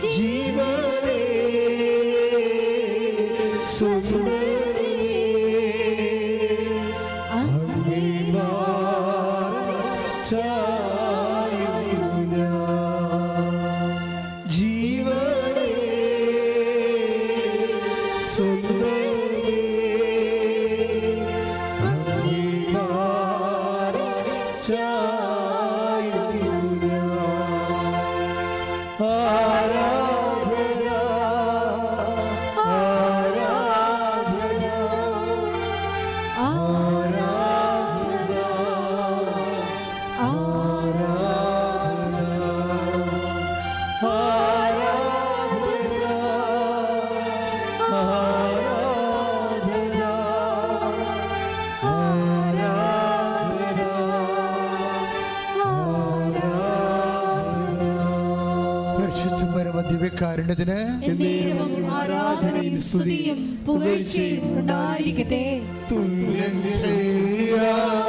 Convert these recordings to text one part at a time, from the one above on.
de maneira എന്നേരവും ആരാധനയും സ്തുതിയും പുകഴ്ചയും ഉണ്ടായിരിക്കട്ടെ. തുല്യം ചെയ്യാൻ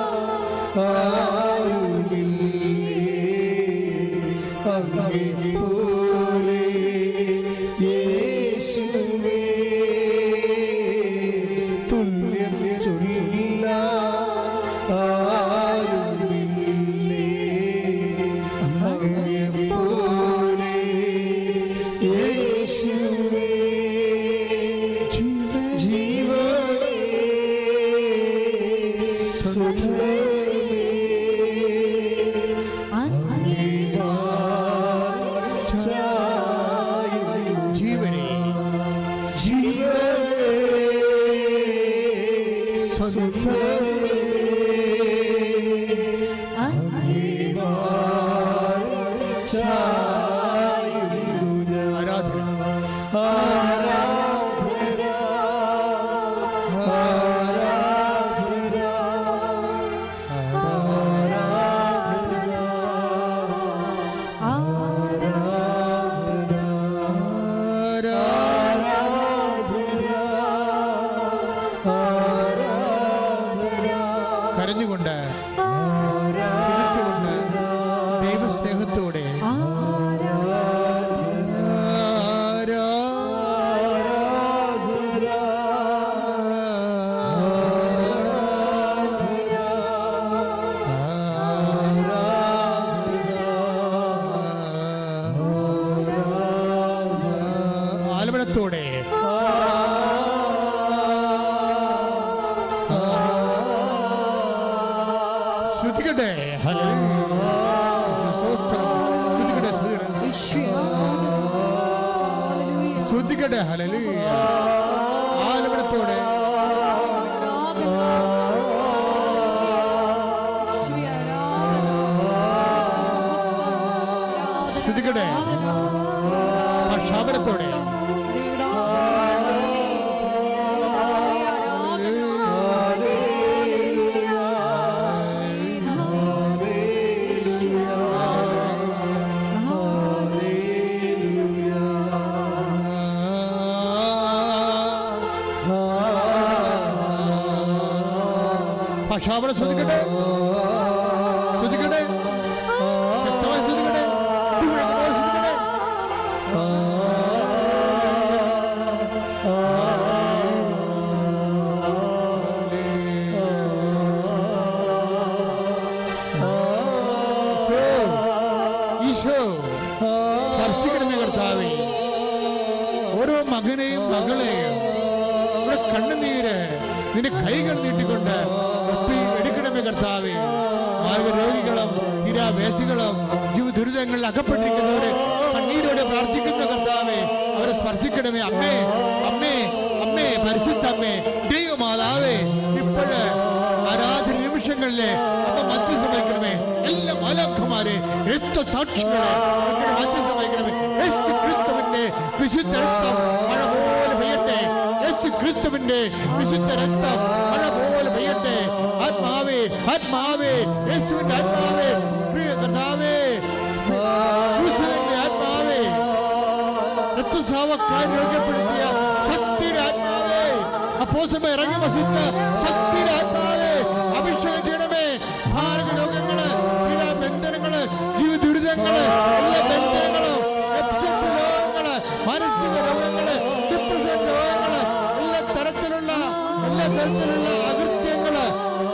പക്ഷാപനം ശ്രദ്ധിക്കട്ടെ ശ്രദ്ധിക്കട്ടെ ജീവ ദുരിതങ്ങളിൽ അകപ്പെട്ടിരിക്കുന്നവരെ കണ്ണീരോടെ പ്രാർത്ഥിക്കുന്ന കർത്താവേ അവരെ സ്പർശിക്കണമേ അമ്മേ അമ്മേ അമ്മേ പരിശുദ്ധ അമ്മേ ദൈവമാതാവേ ഇപ്പോഴ് ആരാധന നിമിഷങ്ങളിലെ അമ്മ മധ്യസ്ഥ വഹിക്കണമേ എല്ലാ മാലാഖമാരെ രക്തസാക്ഷികളെ അങ്ങയുടെ മധ്യസ്ഥ വഹിക്കണമേ യേശു ക്രിസ്തുവിന്റെ വിശുദ്ധ രക്തം മഴ പോലെ പെയ്യട്ടെ യേശു ക്രിസ്തുവിന്റെ വിശുദ്ധ രക്തം മഴ പോലെ പെയ്യട്ടെ. ആത്മാവേ ആത്മാവേ യേശുവിന്റെ ആത്മാവേ അപ്പോസമ ഇറങ്ങി വസിച്ച് ശക്തിയുടെ ആത്മാവേ അഭിഷേകം ചെയ്യണമേ. ഭാരത രോഗങ്ങൾ ബന്ധനങ്ങൾ ജീവ ദുരിതങ്ങൾ എല്ലാ ബന്ധനങ്ങളും രോഗങ്ങൾ മാനസിക രോഗങ്ങൾ ഡിപ്രഷൻ രോഗങ്ങൾ എല്ലാ തരത്തിലുള്ള എല്ലാ തരത്തിലുള്ള അകൃത്യങ്ങൾ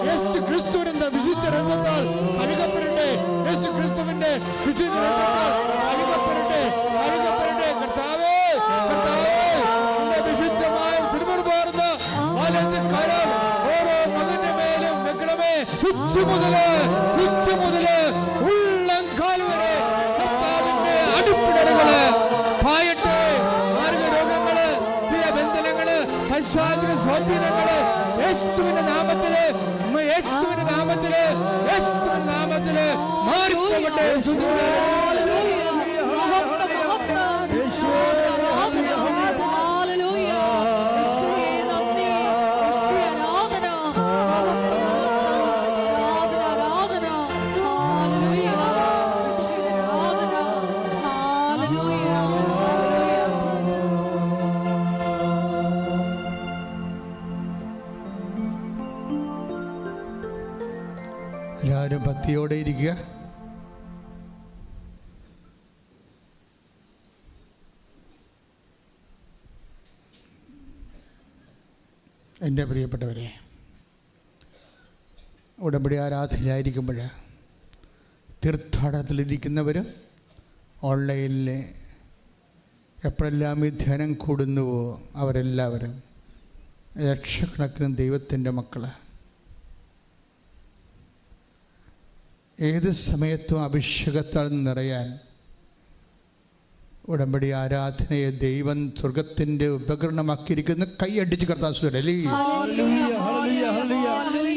യേശു ക്രിസ്തുവിന്റെ വിശുദ്ധ രംഗത്താൽ കഴുകപ്പെടട്ടെ. യേശു ക്രിസ്തുവിന്റെ വിശുദ്ധ രക്തത്താൽ ഉച്ച മുതൽ ഉച്ച മുതൽ ഉള്ളംകാൽ വരെ കർത്താവിന്റെ അടുപ്പിടലുകൾ പായട്ടെ. മാർഗരോഗങ്ങൾ ബന്ധനങ്ങൾ പൈശാചിക സ്വാധീനങ്ങൾ യേശുവിന്റെ നാമത്തിൽ യേശുവിന്റെ നാമത്തിൽ യേശുവിന്റെ നാമത്തിൽ മാറിപ്പോകട്ടെ. ഭക്തിയോടെ ഇരിക്കുക. എന്റെ പ്രിയപ്പെട്ടവരെ ഉടമ്പടി ആരാധനയായിരിക്കുമ്പോൾ തീർത്ഥാടനത്തിലിരിക്കുന്നവർ ഓൺലൈനിൽ എപ്പോഴെല്ലാം ഈ ധ്യാനം കൂടുന്നുവോ അവരെല്ലാവരും ലക്ഷക്കണക്കിന് ദൈവത്തിന്റെ മക്കൾ ഏത് സമയത്തും അഭിഷേകത്താൽ നിറയാൻ ഉടമ്പടി ആരാധനയെ ദൈവം സ്വർഗത്തിന്റെ ഉപകരണമാക്കിയിരിക്കുന്ന കൈയടിച്ച് കർത്താൻ സുരലി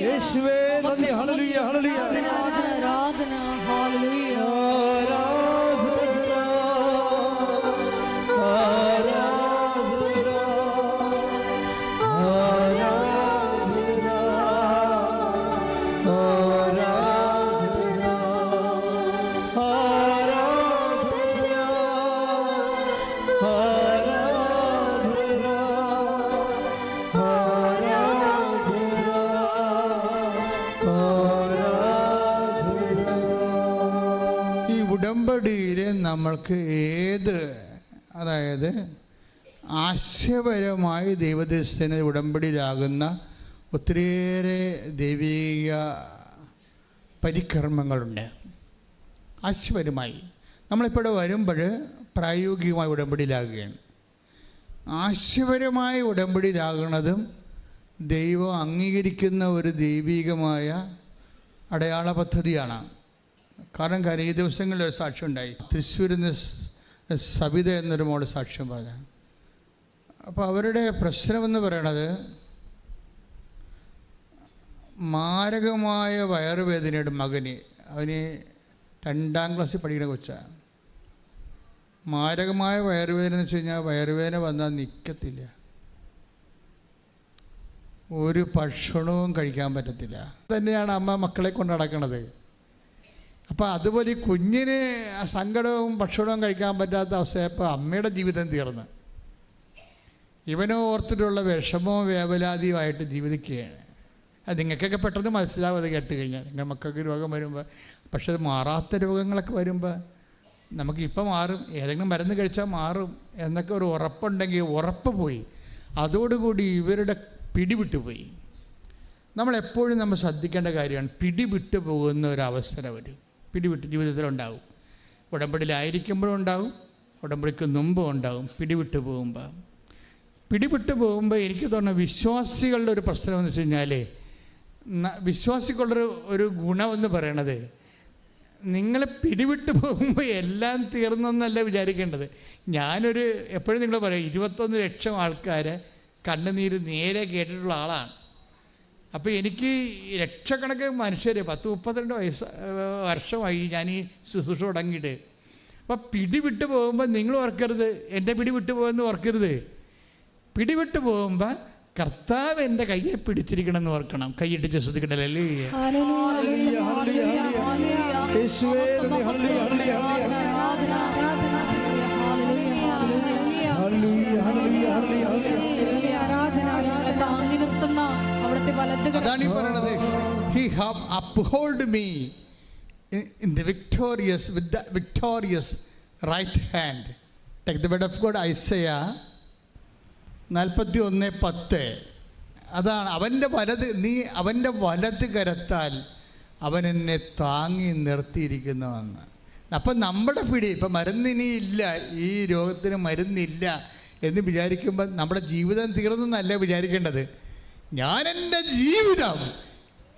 യേശുവേ നന്ദി. Hallelujah hallelujah. ആരാധന ഹാലലുയ നമ്മൾക്ക് ഏത് അതായത് ആശയപരമായി ദൈവദേശത്തിന് ഉടമ്പടിയിലാകുന്ന ഒത്തിരിയേറെ ദൈവീക പരിക്രമങ്ങളുണ്ട് ആശയപരമായി. നമ്മളിപ്പോൾ വരുമ്പോൾ പ്രായോഗികമായി ഉടമ്പടിയിലാകുകയാണ്. ആശയപരമായ ഉടമ്പടിയിലാകുന്നതും ദൈവം അംഗീകരിക്കുന്ന ഒരു ദൈവികമായ അടയാള പദ്ധതിയാണ്. കാരണം കാര്യം ഈ ദിവസങ്ങളിൽ ഒരു സാക്ഷ്യം ഉണ്ടായി. തൃശ്ശൂരിൽ നിന്ന് സ് സവിത എന്നൊരു മോൾ സാക്ഷ്യം പറഞ്ഞു. അപ്പോൾ അവരുടെ പ്രശ്നമെന്ന് പറയണത് മാരകമായ വയറുവേദനയുടെ മകന് അവന് രണ്ടാം ക്ലാസ്സിൽ പഠിക്കുന്ന കൊച്ചാണ്. മാരകമായ വയറുവേദന എന്ന് വെച്ച് കഴിഞ്ഞാൽ വയറുവേദന വന്നാൽ നിൽക്കത്തില്ല ഒരു ഭക്ഷണവും കഴിക്കാൻ പറ്റത്തില്ല. തന്നെയാണ് അമ്മ മക്കളെ കൊണ്ട് നടക്കണത്. അപ്പോൾ അതുപോലെ ഈ കുഞ്ഞിന് സങ്കടവും ഭക്ഷണവും കഴിക്കാൻ പറ്റാത്ത അവസ്ഥയപ്പോൾ അമ്മയുടെ ജീവിതം തീർന്ന്. ഇവനെ ഓർത്തിട്ടുള്ള വിഷമവും വേവലാതിയുമായിട്ട് ജീവിക്കുകയാണ്. അത് നിങ്ങൾക്കൊക്കെ പെട്ടെന്ന് മനസ്സിലാവും അത് കേട്ട് കഴിഞ്ഞാൽ. നിങ്ങളുടെ മക്കൾക്ക് രോഗം വരുമ്പോൾ പക്ഷെ അത് മാറാത്ത രോഗങ്ങളൊക്കെ വരുമ്പോൾ നമുക്ക് ഇപ്പം മാറും ഏതെങ്കിലും മരുന്ന് കഴിച്ചാൽ മാറും എന്നൊക്കെ ഒരു ഉറപ്പുണ്ടെങ്കിൽ ഉറപ്പ് പോയി. അതോടുകൂടി ഇവരുടെ പിടിവിട്ടു പോയി. നമ്മളെപ്പോഴും നമ്മൾ ശ്രദ്ധിക്കേണ്ട കാര്യമാണ് പിടിവിട്ടു പോകുന്ന ഒരു അവസരം വരും. പിടിവിട്ട് ജീവിതത്തിലുണ്ടാവും. ഉടമ്പടിയിലായിരിക്കുമ്പോഴും ഉണ്ടാവും ഉടമ്പടിക്ക് മുമ്പും ഉണ്ടാവും പിടിവിട്ട് പോകുമ്പോൾ പിടിവിട്ട് പോകുമ്പോൾ എനിക്ക് തോന്നുന്ന വിശ്വാസികളുടെ ഒരു പ്രശ്നം എന്ന് വെച്ച് കഴിഞ്ഞാൽ വിശ്വാസികളുടെ ഒരു ഗുണമെന്ന് പറയണത് നിങ്ങൾ പിടിവിട്ട് പോകുമ്പോൾ എല്ലാം തീർന്നെന്നല്ല വിചാരിക്കേണ്ടത്. ഞാനൊരു എപ്പോഴും നിങ്ങൾ പറയും ഇരുപത്തൊന്ന് ലക്ഷം ആൾക്കാരെ കണ്ണുനീര് നേരെ കേട്ടിട്ടുള്ള ആളാണ്. അപ്പോൾ എനിക്ക് ലക്ഷക്കണക്കിന് മനുഷ്യർ പത്ത് മുപ്പത്തിരണ്ട് വയസ്സ് വർഷമായി ഞാൻ ഈ ശുശ്രൂഷ തുടങ്ങിയിട്ട് അപ്പോൾ പിടിവിട്ട് പോകുമ്പോൾ നിങ്ങൾ ഓർക്കരുത് എന്റെ പിടിവിട്ട് പോകുമെന്ന് ഓർക്കരുത് പിടിവിട്ട് പോകുമ്പോൾ കർത്താവ് എന്റെ കയ്യെ പിടിച്ചിരിക്കണം എന്ന് ഓർക്കണം കൈയിട്ട് ഞങ്ങളെ താങ്ങി നിർത്തുന്ന അവിടുത്തെ വലത് കരം അതാണ് ഈ പറയണത്. Have upheld me in the victorious with the victorious right hand take the bed of God Isaiah നാൽപ്പത്തി ഒന്ന് പത്ത്. അതാണ് അവന്റെ വലത് നീ അവന്റെ വലത് കരത്താൽ അവൻ എന്നെ താങ്ങി നിർത്തിയിരിക്കുന്നുവെന്ന്. അപ്പം നമ്മുടെ പിടി ഇപ്പം മരുന്നിനിയില്ല ഈ രോഗത്തിന് മരുന്നില്ല എന്ന് വിചാരിക്കുമ്പോൾ നമ്മുടെ ജീവിതം തീർന്നെന്നല്ല വിചാരിക്കേണ്ടത്. ഞാൻ എന്റെ ജീവിതം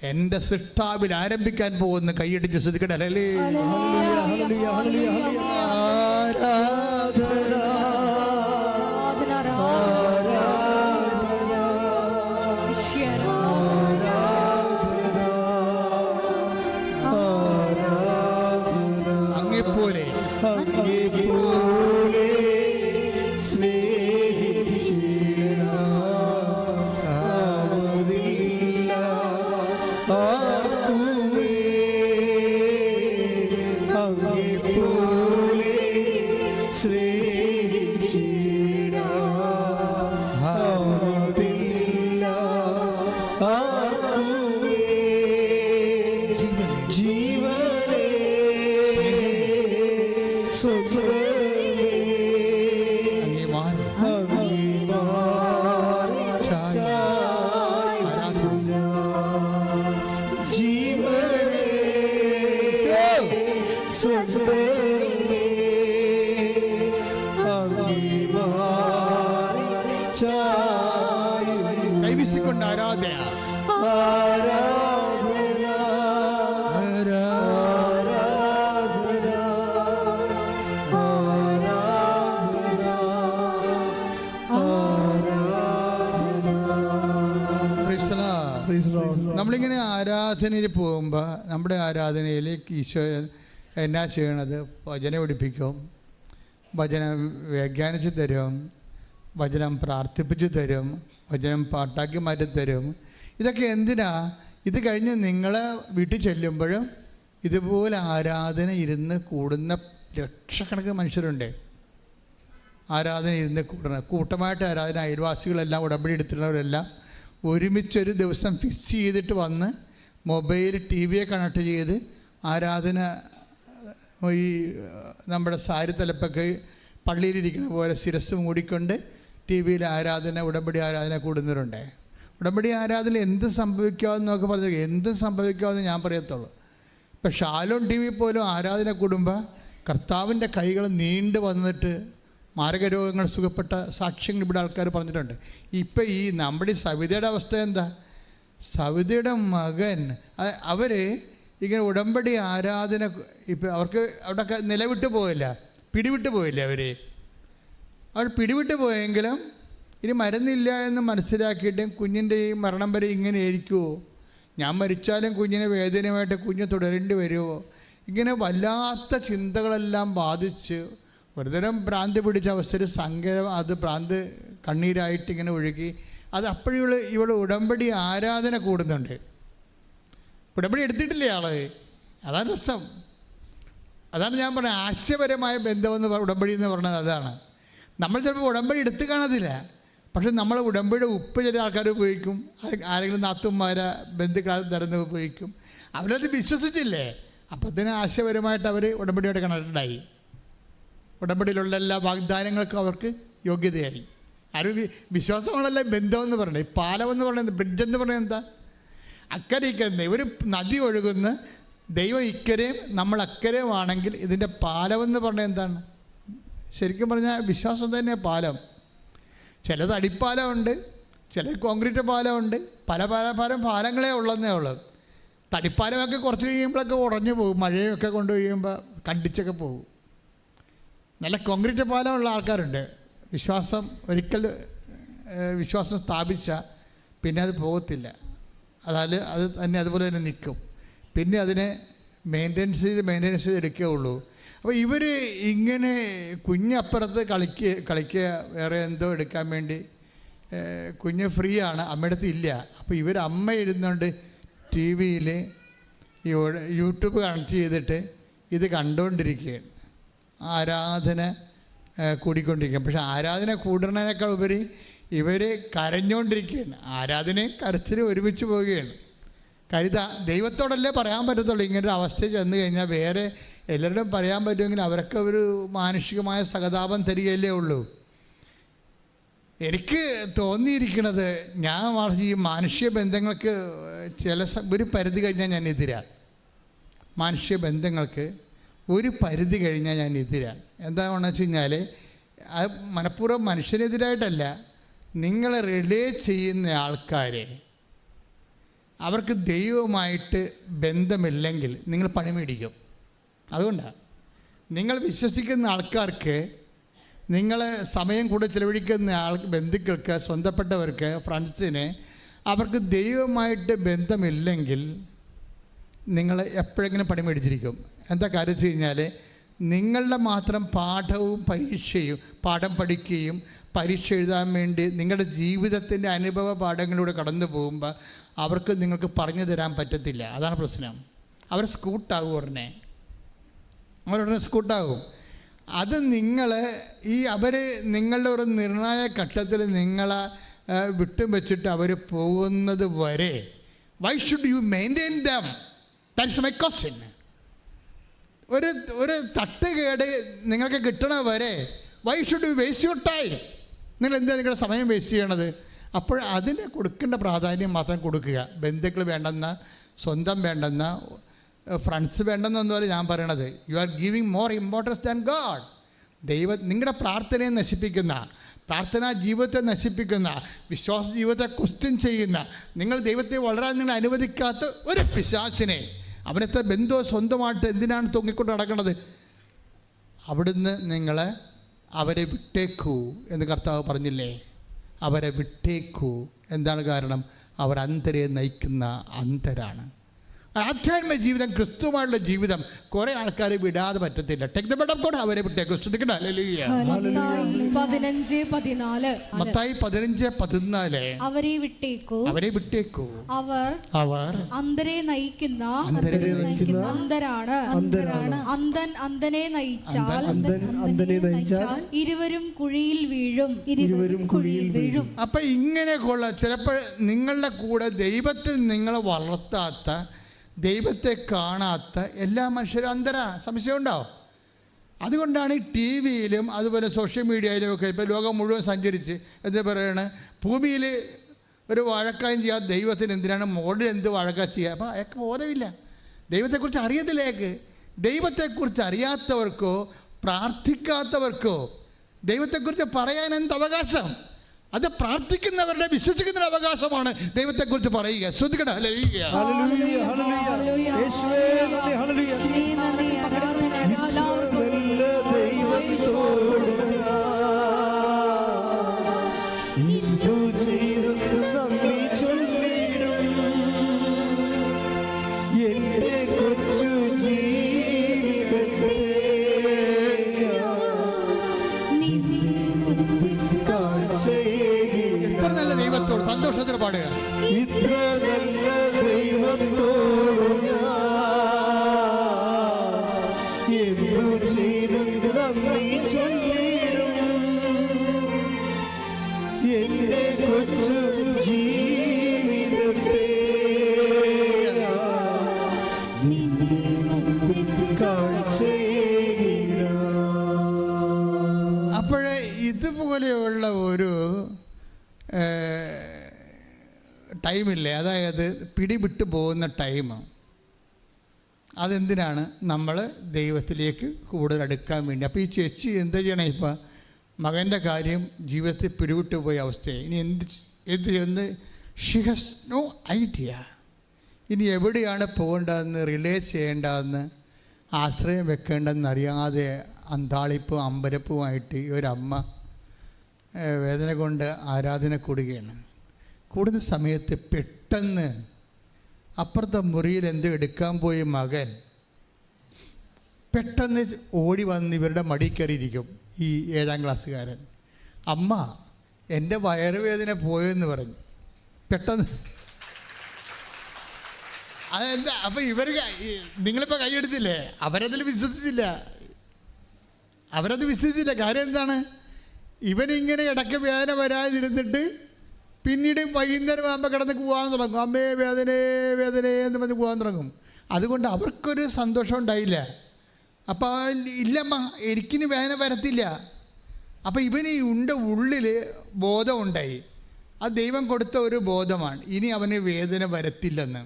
എന്റെ സൃഷ്ടാവിൽ ആരംഭിക്കാൻ പോകുന്ന കൈയടിച്ച് ശ്രദ്ധിക്കട്ടെ. അല്ലേ ആരാധന, ആരാധനയിൽ പോകുമ്പോൾ നമ്മുടെ ആരാധനയിലേക്ക് ഈശോ എന്നാ ചെയ്യണത്? ഭജന പഠിപ്പിക്കും വചനം വ്യാഖ്യാനിച്ച് തരും ഭജനം പ്രാർത്ഥിപ്പിച്ച് തരും ഭജനം പാട്ടാക്കി മാറ്റി തരും. ഇതൊക്കെ എന്തിനാ? ഇത് കഴിഞ്ഞ് നിങ്ങൾ വീട്ടിൽ ചെല്ലുമ്പോഴും ഇതുപോലെ ആരാധന ഇരുന്ന് കൂടുന്ന ലക്ഷക്കണക്കിന് മനുഷ്യരുണ്ട്. ആരാധന ഇരുന്ന് കൂടണം കൂട്ടമായിട്ട് ആരാധന അയൽവാസികളെല്ലാം ഉടമ്പടി എടുത്തിട്ടുള്ളവരെല്ലാം ഒരുമിച്ചൊരു ദിവസം ഫിക്സ് ചെയ്തിട്ട് വന്ന് മൊബൈൽ ടി വിയെ കണക്ട് ചെയ്ത് ആരാധന ഈ നമ്മുടെ സാരി തലപ്പൊക്കെ പള്ളിയിലിരിക്കുന്ന പോലെ ശിരസ് മൂടിക്കൊണ്ട് ടി വിയിൽ ആരാധന ഉടമ്പടി ആരാധന കൂടുന്നവരുണ്ട്. ഉടമ്പടി ആരാധന എന്ത് സംഭവിക്കാമെന്നൊക്കെ പറഞ്ഞു എന്ത് സംഭവിക്കാമെന്ന് ഞാൻ പറയത്തുള്ളൂ. ഇപ്പം ഷാലോൺ ടി വി പോലും ആരാധന കൂടുമ്പോൾ കർത്താവിന്റെ കൈകൾ നീണ്ടു വന്നിട്ട് മാരകരോഗങ്ങൾ സുഖപ്പെട്ട സാക്ഷ്യങ്ങൾ ഇവിടെ ആൾക്കാർ പറഞ്ഞിട്ടുണ്ട്. ഇപ്പം ഈ നമ്മുടെ സവിതയുടെ അവസ്ഥ എന്താ? സവിതയുടെ മകൻ അവർ ഇങ്ങനെ ഉടമ്പടി ആരാധന ഇപ്പം അവർക്ക് അവിടെ നിലവിട്ട് പോയില്ല പിടിവിട്ട് പോയില്ല അവർ അവർ പിടിവിട്ട് പോയെങ്കിലും ഇനി മരുന്നില്ല എന്ന് മനസ്സിലാക്കിയിട്ടും കുഞ്ഞിന്റെ ഈ മരണം വരെ ഇങ്ങനെ ആയിരിക്കുമോ ഞാൻ മരിച്ചാലും കുഞ്ഞിനെ വേദനയുമായിട്ട് കുഞ്ഞ് തുടരേണ്ടി വരുമോ ഇങ്ങനെ വല്ലാത്ത ചിന്തകളെല്ലാം ബാധിച്ച് ഒരുതരം ഭ്രാന്തി പിടിച്ച അവസ്ഥയിൽ സങ്കരം അത് ഭ്രാന്ത് കണ്ണീരായിട്ട് ഇങ്ങനെ ഒഴുകി അത് അപ്പോഴും ഇവിടെ ഉടമ്പടി ആരാധന കൂടുന്നുണ്ട്. ഉടമ്പടി എടുത്തിട്ടില്ലേ ആൾ? അതാണ് രസം. അതാണ് ഞാൻ പറഞ്ഞത് ആശയപരമായ ബന്ധമെന്ന് ഉടമ്പടി എന്ന് പറഞ്ഞത് അതാണ്. നമ്മൾ ചിലപ്പോൾ ഉടമ്പടി എടുത്ത് കാണത്തില്ല. പക്ഷെ നമ്മൾ ഉടമ്പടിയുടെ ഉപ്പ് ചില ആൾക്കാർ ഉപയോഗിക്കും. ആരെ- ആരെങ്കിലും നാത്തുമാരെ ബന്ധുക്കൾ തരുന്ന ഉപയോഗിക്കും. അവരത് വിശ്വസിച്ചില്ലേ? അപ്പത്തിന് ആശയപരമായിട്ട് അവർ ഉടമ്പടിയോടെ കണക്റ്റഡായി ഉടമ്പടിയിലുള്ള എല്ലാ വാഗ്ദാനങ്ങൾക്കും അവർക്ക് യോഗ്യതയായി. ആരും വിശ്വാസമാണല്ലോ ബന്ധം എന്ന് പറയുന്നത് പാലം എന്ന് പറയുന്നത് ബ്രിഡ്ജ് എന്ന് പറയുന്നത് എന്താ? അക്കരെ ഇക്കരെ ഒരു നദി ഒഴുകുന്ന ദൈവം ഇക്കരെയും നമ്മൾ അക്കരെയും ആണെങ്കിൽ ഇതിന്റെ എന്ന് പറഞ്ഞാൽ എന്താണ്? ശരിക്കും പറഞ്ഞാൽ വിശ്വാസം തന്നെ പാലം. ചിലത് അടിപ്പാലമുണ്ട് ചില കോൺക്രീറ്റ് പാലമുണ്ട് പല പല പല പാലങ്ങളേ ഉള്ളതെന്നേ ഉള്ളൂ. തടിപ്പാലമൊക്കെ കുറച്ച് കഴിയുമ്പോഴൊക്കെ ഉടഞ്ഞു പോകും മഴയൊക്കെ കൊണ്ട് കഴിയുമ്പോൾ കണ്ടിച്ചൊക്കെ പോകും. നല്ല കോൺക്രീറ്റ് പാലമുള്ള ആൾക്കാരുണ്ട്. വിശ്വാസം ഒരിക്കൽ വിശ്വാസം സ്ഥാപിച്ച പിന്നെ അത് പോകത്തില്ല. അതായത് അത് തന്നെ അതുപോലെ തന്നെ നിൽക്കും. പിന്നെ അതിനെ മെയിന്റെനൻസ് ചെയ്ത് മെയിന്റെനൻസ് ചെയ്ത് എടുക്കുകയുള്ളൂ അപ്പോൾ ഇവർ ഇങ്ങനെ കുഞ്ഞപ്പുറത്ത് കളിക്ക് കളിക്കുക വേറെ എന്തോ എടുക്കാൻ വേണ്ടി കുഞ്ഞ് ഫ്രീ ആണ് അമ്മയുടെ അടുത്ത് ഇല്ല. അപ്പോൾ ഇവർ അമ്മ ഇരുന്നുകൊണ്ട് ടി വിയിൽ യൂട്യൂബ് കണക്ട് ചെയ്തിട്ട് ഇത് കണ്ടുകൊണ്ടിരിക്കുകയാണ് ആരാധന കൂടിക്കൊണ്ടിരിക്കുകയാണ് പക്ഷെ ആരാധന കൂടുന്നതിനേക്കാൾ ഉപരി ഇവർ കരഞ്ഞുകൊണ്ടിരിക്കുകയാണ് ആരാധനയും കരച്ചിലും ഒരുമിച്ച് പോവുകയാണ്. കരുത ദൈവത്തോടല്ലേ പറയാൻ പറ്റത്തുള്ളൂ? ഇങ്ങനൊരു അവസ്ഥ ചെന്ന് കഴിഞ്ഞാൽ വേറെ എല്ലാവരും പറയാൻ പറ്റുമെങ്കിൽ അവരൊക്കെ ഒരു മാനുഷികമായ സഹതാപം തരികയല്ലേ ഉള്ളൂ. എനിക്ക് തോന്നിയിരിക്കുന്നത് ഞാൻ ഈ മാനുഷ്യ ബന്ധങ്ങൾക്ക് ചില ഒരു പരിധി കഴിഞ്ഞാൽ ഞാൻ എതിരാ. മാനുഷ്യ ബന്ധങ്ങൾക്ക് ഒരു പരിധി കഴിഞ്ഞാൽ ഞാൻ എതിരാണ്. എന്താണെന്ന് വെച്ച് കഴിഞ്ഞാൽ അത് മനഃപൂർവം മനുഷ്യനെതിരായിട്ടല്ല. നിങ്ങളെ റിലേ ചെയ്യുന്ന ആൾക്കാരെ അവർക്ക് ദൈവമായിട്ട് ബന്ധമില്ലെങ്കിൽ നിങ്ങൾ പണി മേടിക്കും. അതുകൊണ്ടാണ് നിങ്ങൾ വിശ്വസിക്കുന്ന ആൾക്കാർക്ക് നിങ്ങൾ സമയം കൂടെ ചിലവഴിക്കുന്ന ആൾ ബന്ധുക്കൾക്ക് സ്വന്തപ്പെട്ടവർക്ക് ഫ്രണ്ട്സിന് അവർക്ക് ദൈവമായിട്ട് ബന്ധമില്ലെങ്കിൽ നിങ്ങൾ എപ്പോഴെങ്കിലും പണി മേടിച്ചിരിക്കും. എന്താ കാര്യം വെച്ച് കഴിഞ്ഞാൽ നിങ്ങളുടെ മാത്രം പാഠവും പരീക്ഷയും പാഠം പഠിക്കുകയും പരീക്ഷ എഴുതാൻ വേണ്ടി നിങ്ങളുടെ ജീവിതത്തിന്റെ അനുഭവ പാഠങ്ങളിലൂടെ കടന്നു പോകുമ്പോൾ അവർക്ക് നിങ്ങൾക്ക് പറഞ്ഞു തരാൻ പറ്റത്തില്ല. അതാണ് പ്രശ്നം. അവർ സ്കൂട്ടാകും ഉടനെ. അവരുടനെ സ്കൂട്ടാകും. അത് നിങ്ങൾ ഈ അവർ നിങ്ങളുടെ ഒരു നിർണായക ഘട്ടത്തിൽ നിങ്ങളെ വിട്ടും വെച്ചിട്ട് അവർ പോകുന്നത് വരെ why should you maintain them that's my question ഒരു ഒരു തട്ടുകേട് നിങ്ങൾക്ക് കിട്ടണ വരെ why should you waste your time നിങ്ങൾ എന്താ നിങ്ങളുടെ സമയം വേസ്റ്റ് ചെയ്യണത്? അപ്പോൾ അതിന് കൊടുക്കേണ്ട പ്രാധാന്യം മാത്രം കൊടുക്കുക. ബന്ധുക്കൾ വേണ്ടെന്ന സ്വന്തം വേണ്ടെന്ന ഫ്രണ്ട്സ് വേണ്ടെന്നൊന്നുമല്ല ഞാൻ പറയണത്. You are giving more importance than God ദൈവ നിങ്ങളുടെ പ്രാർത്ഥനയെ നശിപ്പിക്കുന്ന പ്രാർത്ഥനാ ജീവിതത്തെ നശിപ്പിക്കുന്ന വിശ്വാസ ജീവിതത്തെ ക്വസ്റ്റ്യൻ ചെയ്യുന്ന നിങ്ങൾ ദൈവത്തെ വളരാൻ നിങ്ങൾ അനുവദിക്കാത്ത ഒരു പിശാചിനെ അവനത്തെ ബന്ധോ സ്വന്തമായിട്ട് എന്തിനാണ് തൂങ്ങിക്കൊണ്ട് നടക്കുന്നത് അവിടുന്ന് നിങ്ങൾ അവരെ വിട്ടേക്കൂ എന്ന് കർത്താവ് പറഞ്ഞില്ലേ? അവരെ വിട്ടേക്കൂ. എന്താണ് കാരണം? അവർ അന്തരെ നയിക്കുന്ന അന്ധരാണ്. ആധ്യാത്മിക ജീവിതം ക്രിസ്തുമായുള്ള ജീവിതം കുറെ ആൾക്കാർ വിടാതെ പറ്റത്തില്ല. അവരെ പതിനഞ്ച് പതിനാല്. മത്തായി പതിനഞ്ച് പതിനാല്. അവരെ വിട്ടേക്കൂ. അവരെ വിട്ടേക്കൂ. അവർ അവർ അന്തരെ നയിക്കുന്ന അന്തരാണ്. അന്ധരാണ്. അന്തൻ അന്തനെ നയിച്ചാൽ അന്ധൻ അന്ധനെ നയിച്ചാൽ ഇരുവരും കുഴിയിൽ വീഴും. ഇരുവരും കുഴിയിൽ വീഴും. അപ്പൊ ഇങ്ങനെ കൊള്ള ചിലപ്പോൾ നിങ്ങളുടെ കൂടെ ദൈവത്തിൽ നിങ്ങളെ വളർത്താത്ത ദൈവത്തെ കാണാത്ത എല്ലാ മനുഷ്യരും അന്തരാ സംശയമുണ്ടോ? അതുകൊണ്ടാണ് ഈ ടി വിയിലും അതുപോലെ സോഷ്യൽ മീഡിയയിലും ഒക്കെ ഇപ്പോൾ ലോകം മുഴുവൻ സഞ്ചരിച്ച് എന്ത് പറയുന്നത് ഭൂമിയിൽ ഒരു വഴക്കായും ചെയ്യാത്ത ദൈവത്തിന് എന്തിനാണ് മോഡിൽ എന്ത് വഴക്ക ചെയ്യുക? അപ്പോൾ അയാൾക്ക് ബോധമില്ല. ദൈവത്തെക്കുറിച്ച് അറിയത്തില്ലേക്ക് ദൈവത്തെക്കുറിച്ച് അറിയാത്തവർക്കോ പ്രാർത്ഥിക്കാത്തവർക്കോ ദൈവത്തെക്കുറിച്ച് പറയാൻ എന്ത് അവകാശം? അത് പ്രാർത്ഥിക്കുന്നവരുടെ വിശ്വസിക്കുന്ന അവകാശമാണ് ദൈവത്തെക്കുറിച്ച് പറയുക. ശ്രദ്ധിക്കട്ടെ. ഹല്ലേലൂയ. ഹല്ലേലൂയ. ഹല്ലേലൂയ. യേശുവേ ഇതുപോലെയുള്ള ഒരു ടൈമില്ലേ? അതായത് പിടിവിട്ട് പോകുന്ന ടൈം. അതെന്തിനാണ് നമ്മൾ ദൈവത്തിലേക്ക് കൂടുതൽ അടുക്കാൻ വേണ്ടി? അപ്പോൾ ഈ ചേച്ചി എന്താ ചെയ്യണേ ഇപ്പം? മകന്റെ കാര്യം ജീവിതത്തിൽ പിടിവിട്ട് പോയ അവസ്ഥയെ ഇനി എന്ത് എന്ത് ചെയ്യുന്നത് ഷി ഹസ് നോ ഐഡിയ ഇനി എവിടെയാണ് പോകേണ്ടതെന്ന് റിലേ ചെയ്യേണ്ടതെന്ന് ആശ്രയം വെക്കേണ്ടതെന്ന് അറിയാതെ അന്താളിപ്പും അമ്പരപ്പുമായിട്ട് ഈ ഒരമ്മ വേദന കൊണ്ട് ആരാധന കൂടുകയാണ്. കൂടുന്ന സമയത്ത് പെട്ടെന്ന് അപ്പുറത്തെ മുറിയിൽ എന്തോ എടുക്കാൻ പോയ മകൻ? പെട്ടെന്ന് ഓടി വന്ന് ഇവരുടെ മടി കയറിയിരിക്കും ഈ ഏഴാം ക്ലാസ്സുകാരൻ. അമ്മ എന്റെ വയറുവേദന പോയെന്ന് പറഞ്ഞു. പെട്ടെന്ന് അതെന്താ? അപ്പം ഇവർ നിങ്ങളിപ്പോൾ കൈയെടുത്തില്ലേ അവരതിൽ വിശ്വസിച്ചില്ല. അവരത് വിശ്വസിച്ചില്ല. കാര്യം എന്താണ്? ഇവനിങ്ങനെ ഇടയ്ക്ക് വേദന വരാതിരുന്നിട്ട് പിന്നീട് വൈകുന്നേരം ആകുമ്പോൾ കിടന്ന് പോകാൻ തുടങ്ങും. അമ്മേ വേദനേ വേദനേ എന്ന് പറഞ്ഞ് പോകാൻ തുടങ്ങും. അതുകൊണ്ട് അവർക്കൊരു സന്തോഷം ഉണ്ടായില്ല. അപ്പോൾ ഇല്ലമ്മ എനിക്കിന് വേദന വരത്തില്ല. അപ്പോൾ ഇവന് ഉണ്ട ഉള്ളിൽ ബോധമുണ്ടായി അത് ദൈവം കൊടുത്ത ഒരു ബോധമാണ് ഇനി അവന് വേദന വരത്തില്ലെന്ന്.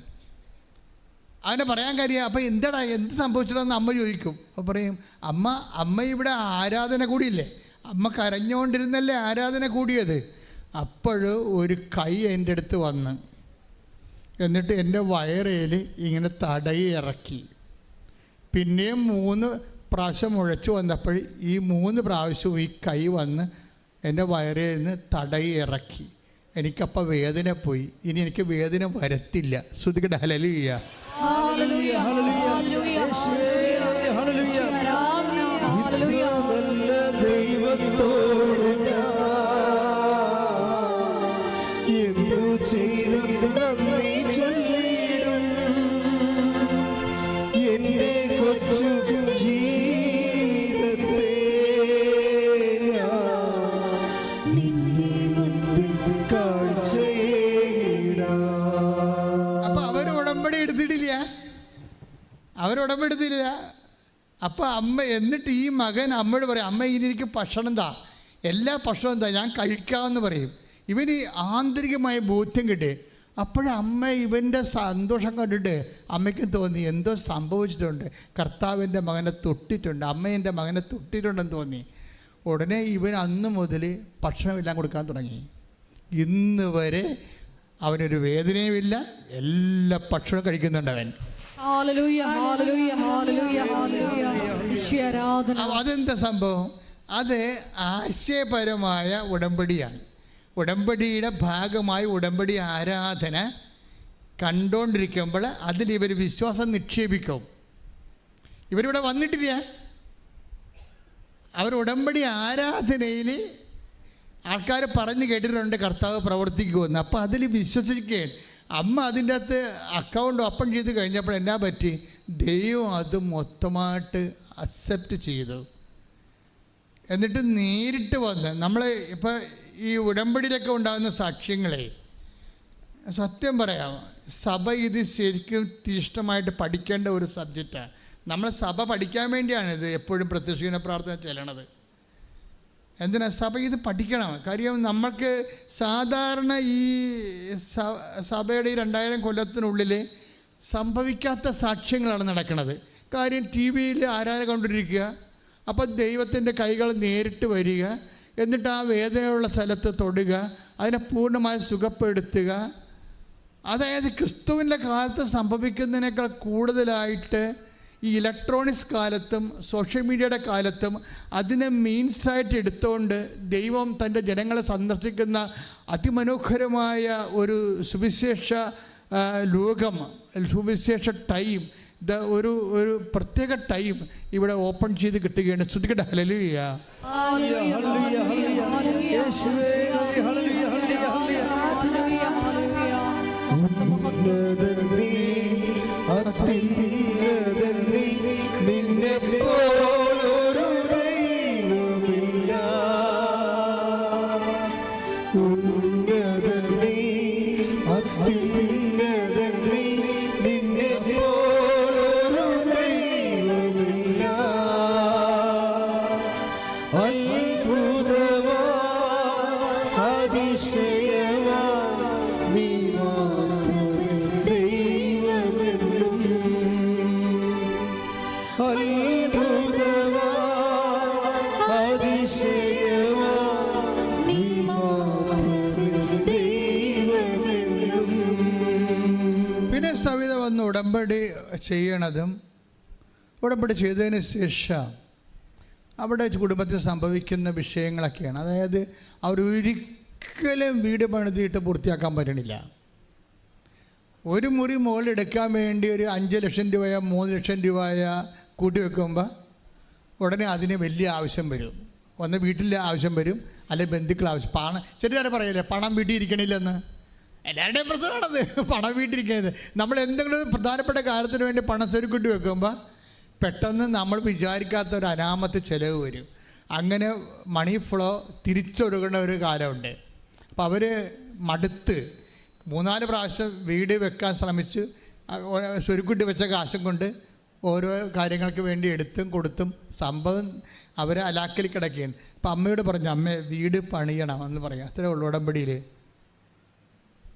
അവനെ പറയാൻ കാര്യം അപ്പോൾ എന്താടാ എന്ത് സംഭവിച്ചിട്ടെന്ന് അമ്മ ചോദിക്കും. അപ്പോൾ പറയും അമ്മ അമ്മ ഇവിടെ ആരാധന കൂടിയില്ലേ? അമ്മ കരഞ്ഞുകൊണ്ടിരുന്നല്ലേ ആരാധന കൂടിയത്? അപ്പോൾ ഒരു കൈ എന്റെ അടുത്ത് വന്ന് എന്നിട്ട് എന്റെ വയറേൽ ഇങ്ങനെ തടയി ഇറക്കി. പിന്നെയും മൂന്ന് പ്രാവശ്യം മുഴച്ചു വന്നപ്പോൾ ഈ മൂന്ന് പ്രാവശ്യവും ഈ കൈ വന്ന് എന്റെ വയറിൽ നിന്ന് തടയി ഇറക്കി. എനിക്കപ്പോൾ വേദന പോയി. ഇനി എനിക്ക് വേദന വരത്തില്ല. ശ്രുതികട ഹലലിയ ഉടമ്പടി അപ്പോൾ അമ്മ എന്നിട്ട് ഈ മകൻ അമ്മയോട് പറയും അമ്മ ഇനി എനിക്ക് ഭക്ഷണം താ. എല്ലാ ഭക്ഷണവും എന്താ ഞാൻ കഴിക്കാമെന്ന് പറയും. ഇവന് ആന്തരികമായ ബോധ്യം കിട്ടി. അപ്പോഴമ്മ ഇവന്റെ സന്തോഷം കണ്ടിട്ട് അമ്മയ്ക്ക് തോന്നി എന്തോ സംഭവിച്ചിട്ടുണ്ട്. കർത്താവിന്റെ മകനെ തൊട്ടിട്ടുണ്ട്. അമ്മ എന്റെ മകനെ തൊട്ടിട്ടുണ്ടെന്ന് തോന്നി. ഉടനെ ഇവൻ അന്ന് മുതൽ ഭക്ഷണമെല്ലാം കൊടുക്കാൻ തുടങ്ങി. ഇന്ന് വരെ അവനൊരു വേദനയുമില്ല. എല്ലാ ഭക്ഷണവും കഴിക്കുന്നുണ്ട് അവൻ. അതെന്താ സംഭവം? അത് ആശയപരമായ ഉടമ്പടിയാണ്. ഉടമ്പടിയുടെ ഭാഗമായി ഉടമ്പടി ആരാധന കണ്ടുകൊണ്ടിരിക്കുമ്പോൾ ഇവർ വിശ്വാസം നിക്ഷേപിക്കും. ഇവരിവിടെ വന്നിട്ടില്ല. അവർ ഉടമ്പടി ആരാധനയിൽ ആൾക്കാർ പറഞ്ഞു കേട്ടിട്ടുണ്ട് കർത്താവ് പ്രവർത്തിക്കുമെന്ന്. അപ്പോൾ അതിൽ വിശ്വസിക്കുകയാണ്. അമ്മ അതിന്റെ അകത്ത് അക്കൗണ്ട് ഓപ്പൺ ചെയ്ത് കഴിഞ്ഞപ്പോൾ എന്നാ പറ്റി? ദൈവം അത് മൊത്തമായിട്ട് അക്സെപ്റ്റ് ചെയ്തു. എന്നിട്ട് നേരിട്ട് വന്ന് നമ്മൾ ഇപ്പോൾ ഈ ഉടമ്പടിയിലൊക്കെ ഉണ്ടാകുന്ന സാക്ഷ്യങ്ങളെ സത്യം പറയാം സഭ ഇത് ശരിക്കും തീഷ്ണമായിട്ട് പഠിക്കേണ്ട ഒരു സബ്ജക്റ്റാണ് നമ്മൾ സഭ പഠിക്കാൻ വേണ്ടിയാണ് ഇത് എപ്പോഴും പ്രത്യക്ഷീന പ്രാർത്ഥന ചെല്ലണത്. എന്തിനാ? സഭ ഇത് പഠിക്കണം. കാര്യം നമ്മൾക്ക് സാധാരണ ഈ സഭയുടെ ഈ രണ്ടായിരം കൊല്ലത്തിനുള്ളിൽ സംഭവിക്കാത്ത സാക്ഷ്യങ്ങളാണ് നടക്കുന്നത് കാര്യം ടി വിയിൽ ആരാധന കണ്ടിരിക്കുക അപ്പം ദൈവത്തിന്റെ കൈകൾ നേരിട്ട് വരിക. എന്നിട്ട് ആ വേദനയുള്ള സ്ഥലത്ത് തൊടുക. അതിനെ പൂർണമായി സുഖപ്പെടുത്തുക. അതായത് ക്രിസ്തുവിന്റെ കാലത്ത് സംഭവിക്കുന്നതിനേക്കാൾ കൂടുതലായിട്ട് ഈ ഇലക്ട്രോണിക്സ് കാലത്തും സോഷ്യൽ മീഡിയയുടെ കാലത്തും അതിനെ മീൻസായിട്ട് എടുത്തുകൊണ്ട് ദൈവം തന്റെ ജനങ്ങളെ സന്ദർശിക്കുന്ന അതിമനോഹരമായ ഒരു സുവിശേഷ ലോകം സുവിശേഷ ടൈം ഇത് ഒരു ഒരു പ്രത്യേക ടൈം ഇവിടെ ഓപ്പൺ ചെയ്ത് കിട്ടുകയാണ്. ശ്രദ്ധിക്കട്ടെ ഹലലുയ ദൈവമെന്നും. ദൈവമെന്നും. പിന്നെ സവിത വന്ന് ഉടമ്പടി ചെയ്യണതും ഉടമ്പടി ചെയ്തതിന് ശേഷം അവിടെ കുടുംബത്തിൽ സംഭവിക്കുന്ന വിഷയങ്ങളൊക്കെയാണ്. അതായത് അവരൊരിക്കലും വീട് പണിതിട്ട് പൂർത്തിയാക്കാൻ പറ്റണില്ല. ഒരു മുറി മുകളിലെടുക്കാൻ വേണ്ടി ഒരു അഞ്ച് ലക്ഷം രൂപയോ മൂന്ന് ലക്ഷം രൂപയോ കൂട്ടി വെക്കുമ്പോൾ ഉടനെ അതിന് വലിയ ആവശ്യം വരും. ഒന്ന് വീട്ടിലെ ആവശ്യം വരും അല്ലെങ്കിൽ ബന്ധുക്കൾ ആവശ്യം. പണം ചെറിയ പറയല്ലേ പണം വീട്ടിൽ ഇരിക്കണില്ലെന്ന് എല്ലാവരുടെയും പ്രശ്നമാണത്. പണം വീട്ടിരിക്കുന്നത് നമ്മൾ എന്തെങ്കിലും പ്രധാനപ്പെട്ട കാര്യത്തിന് വേണ്ടി പണം സ്വരുക്കൂട്ടി വെക്കുമ്പോൾ പെട്ടെന്ന് നമ്മൾ വിചാരിക്കാത്ത ഒരു അനാമത്ത് ചിലവ് വരും. അങ്ങനെ മണി ഫ്ലോ തിരിച്ചൊടുക്കുന്ന ഒരു കാലമുണ്ട്. അപ്പോൾ അവർ മടുത്ത് മൂന്നാൽ പ്രാവശ്യം വീട് വെക്കാൻ ശ്രമിച്ച് സ്വരുക്കുട്ടി വെച്ച കാശും കൊണ്ട് ഓരോ കാര്യങ്ങൾക്ക് വേണ്ടി എടുത്തും കൊടുത്തും സംഭവം അവർ അലാക്കിൽ കിടക്കുകയാണ്. അപ്പം അമ്മയോട് പറഞ്ഞു അമ്മ വീട് പണിയണം എന്ന് പറയും. അത്രേ ഉള്ളൂ ഉടമ്പടിയിൽ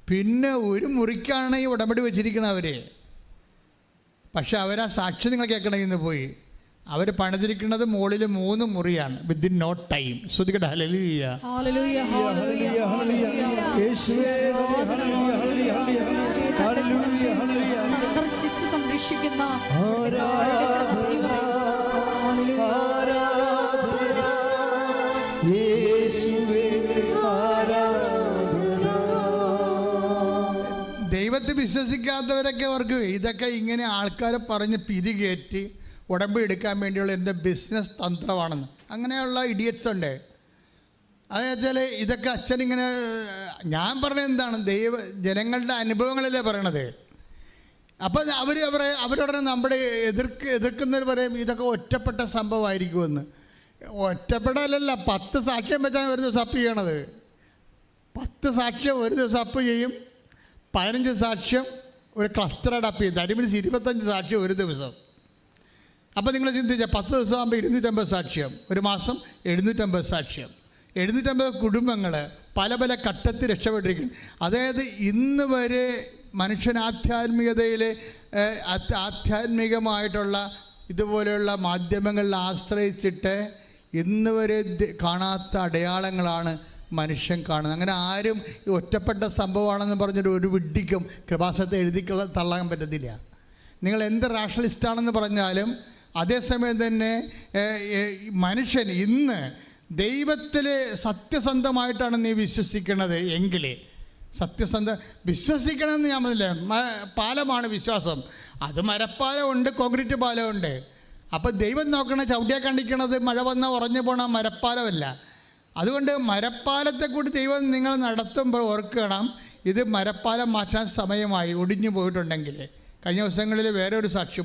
പിന്നെ ഒരു മുറിക്കാണ് ഈ ഉടമ്പടി വെച്ചിരിക്കുന്നത് അവർ പക്ഷെ അവരാ സാക്ഷി നിങ്ങൾ കേൾക്കണമെങ്കിൽ ഇന്ന് പോയി. അവർ പണിതിരിക്കുന്നത് മുകളിൽ മൂന്ന് മുറിയാണ് വിത്തിൻ നോ ടൈം ശ്രുതികട ഹലലിയ ഹല്ലേലൂയ ഹല്ലേലൂയ ഹല്ലേലൂയ യേശുവേ ഹല്ലേലൂയ ഹല്ലേലൂയ ഹല്ലേലൂയ. ഹല്ലേലൂയ സന്ദർശിച്ച് സംരക്ഷിക്കുന്ന ആരാധന ആരാധന. യേശുവേ ആരാധന. ദൈവത്തെ വിശ്വസിക്കാത്തവരൊക്കെ അവർക്ക് ഇതൊക്കെ ഇങ്ങനെ ആൾക്കാരെ പറഞ്ഞ് പിരികേറ്റി ഉടമ്പ് എടുക്കാൻ വേണ്ടിയുള്ള എന്റെ ബിസിനസ് തന്ത്രമാണെന്ന്. അങ്ങനെയുള്ള ഇഡിയറ്റ്സ് ഉണ്ട്. അതെന്ന് വെച്ചാൽ ഇതൊക്കെ അച്ഛൻ ഇങ്ങനെ ഞാൻ പറഞ്ഞത് എന്താണ്? ദൈവ ജനങ്ങളുടെ അനുഭവങ്ങളല്ലേ പറയണത്. അപ്പം അവർ അവരെ അവരോട് നമ്മുടെ എതിർക്ക് എതിർക്കുന്നവർ പറയും ഇതൊക്കെ ഒറ്റപ്പെട്ട സംഭവമായിരിക്കുമെന്ന്. ഒറ്റപ്പെടലല്ല പത്ത് സാക്ഷ്യം വെച്ചാൽ ഒരു ദിവസം അപ്പ് ചെയ്യണത്. പത്ത് സാക്ഷ്യം ഒരു ദിവസം അപ്പ് ചെയ്യും. പതിനഞ്ച് സാക്ഷ്യം ഒരു ക്ലസ്റ്ററായിട്ട് അപ്പ് ചെയ്യും. മീൻസ് ഇരുപത്തഞ്ച് സാക്ഷ്യം ഒരു ദിവസം. അപ്പോൾ നിങ്ങൾ ചിന്തിച്ച പത്ത് ദിവസം ആകുമ്പോൾ ഇരുന്നൂറ്റമ്പത് സാക്ഷ്യം ഒരു മാസം എഴുന്നൂറ്റമ്പത് സാക്ഷ്യം. എഴുന്നൂറ്റമ്പത് കുടുംബങ്ങൾ പല പല ഘട്ടത്തിൽ രക്ഷപ്പെട്ടിരിക്കുന്നു. അതായത് ഇന്ന് വരെ മനുഷ്യൻ ആധ്യാത്മികതയിൽ ആധ്യാത്മികമായിട്ടുള്ള ഇതുപോലെയുള്ള മാധ്യമങ്ങളിൽ ആശ്രയിച്ചിട്ട് ഇന്ന് വരെ കാണാത്ത അടയാളങ്ങളാണ് മനുഷ്യൻ കാണുന്നത്. അങ്ങനെ ആരും ഒറ്റപ്പെട്ട സംഭവമാണെന്ന് പറഞ്ഞിട്ട് ഒരു വിഡ്ഢിക്കും കൃപാസത്തെ എഴുതി തള്ളാൻ പറ്റത്തില്ല. നിങ്ങൾ എന്ത് റാഷണലിസ്റ്റാണെന്ന് പറഞ്ഞാലും അതേസമയം തന്നെ മനുഷ്യൻ ഇന്ന് ദൈവത്തിൽ സത്യസന്ധമായിട്ടാണ് നീ വിശ്വസിക്കുന്നത് എങ്കിൽ സത്യസന്ധ വിശ്വസിക്കണമെന്ന് ഞാൻ പറഞ്ഞില്ലേ പാലമാണ് വിശ്വാസം. അത് മരപ്പാലമുണ്ട് കോൺക്രീറ്റ് പാലമുണ്ട് അപ്പോൾ ദൈവം നോക്കണ ചവിട്ടിയെ കണ്ടിക്കണത് മഴ വന്നാൽ ഉറഞ്ഞു പോണ മരപ്പാലമല്ല. അതുകൊണ്ട് മരപ്പാലത്തെ കൂടി ദൈവം നിങ്ങൾ നടത്തുമ്പോൾ ഓർക്കണം ഇത് മരപ്പാലം മാറ്റാൻ സമയമായി ഒടിഞ്ഞു പോയിട്ടുണ്ടെങ്കിൽ കഴിഞ്ഞ ദിവസങ്ങളിൽ വേറെ ഒരു സാക്ഷ്യം